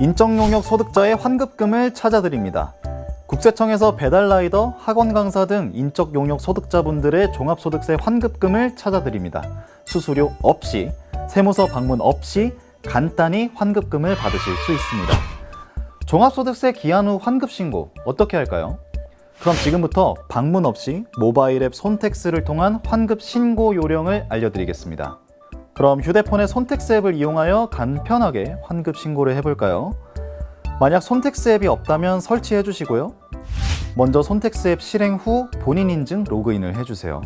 인적 용역 소득자의 환급금을 찾아드립니다. 국세청에서 배달 라이더, 학원 강사 등 인적 용역 소득자분들의 종합소득세 환급금을 찾아드립니다. 수수료 없이, 세무서 방문 없이 간단히 환급금을 받으실 수 있습니다. 종합소득세 기한 후 환급 신고 어떻게 할까요? 그럼 지금부터 방문 없이 모바일 앱 손택스를 통한 환급 신고 요령을 알려드리겠습니다. 그럼 휴대폰의 손택스 앱을 이용하여 간편하게 환급 신고를 해볼까요? 만약 손택스 앱이 없다면 설치해 주시고요. 먼저 손택스 앱 실행 후 본인 인증 로그인을 해주세요.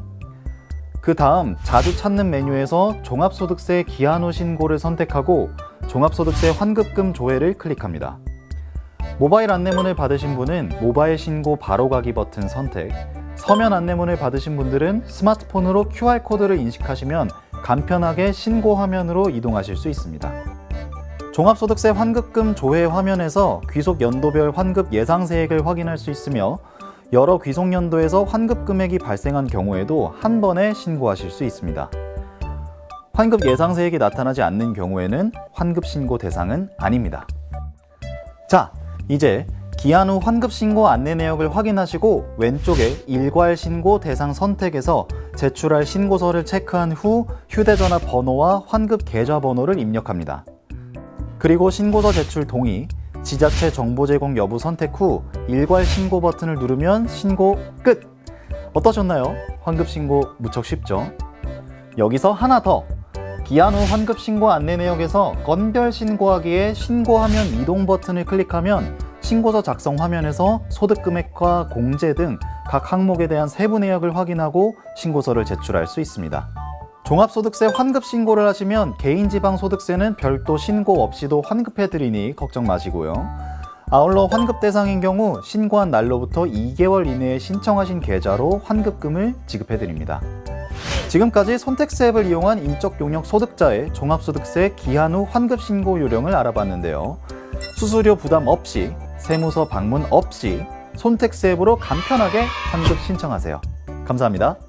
그 다음 자주 찾는 메뉴에서 종합소득세 기한 후 신고를 선택하고 종합소득세 환급금 조회를 클릭합니다. 모바일 안내문을 받으신 분은 모바일 신고 바로 가기 버튼 선택, 서면 안내문을 받으신 분들은 스마트폰으로 QR코드를 인식하시면 간편하게 신고 화면으로 이동하실 수 있습니다. 종합소득세 환급금 조회 화면에서 귀속 연도별 환급 예상 세액을 확인할 수 있으며 여러 귀속 연도에서 환급 금액이 발생한 경우에도 한 번에 신고하실 수 있습니다. 환급 예상 세액이 나타나지 않는 경우에는 환급 신고 대상은 아닙니다. 자, 이제 기한 후 환급 신고 안내 내역을 확인하시고 왼쪽에 일괄 신고 대상 선택에서 제출할 신고서를 체크한 후 휴대전화 번호와 환급 계좌 번호를 입력합니다. 그리고 신고서 제출 동의, 지자체 정보 제공 여부 선택 후 일괄 신고 버튼을 누르면 신고 끝! 어떠셨나요? 환급 신고 무척 쉽죠? 여기서 하나 더! 기한 후 환급 신고 안내 내역에서 건별 신고하기에 신고하면 이동 버튼을 클릭하면 신고서 작성 화면에서 소득 금액과 공제 등 각 항목에 대한 세부 내역을 확인하고 신고서를 제출할 수 있습니다. 종합소득세 환급 신고를 하시면 개인지방소득세는 별도 신고 없이도 환급해드리니 걱정 마시고요. 아울러 환급 대상인 경우 신고한 날로부터 2개월 이내에 신청하신 계좌로 환급금을 지급해드립니다. 지금까지 손택스 앱을 이용한 인적 용역 소득자의 종합소득세 기한 후 환급 신고 요령을 알아봤는데요. 수수료 부담 없이 세무서 방문 없이 손택스 앱으로 간편하게 환급 신청하세요. 감사합니다.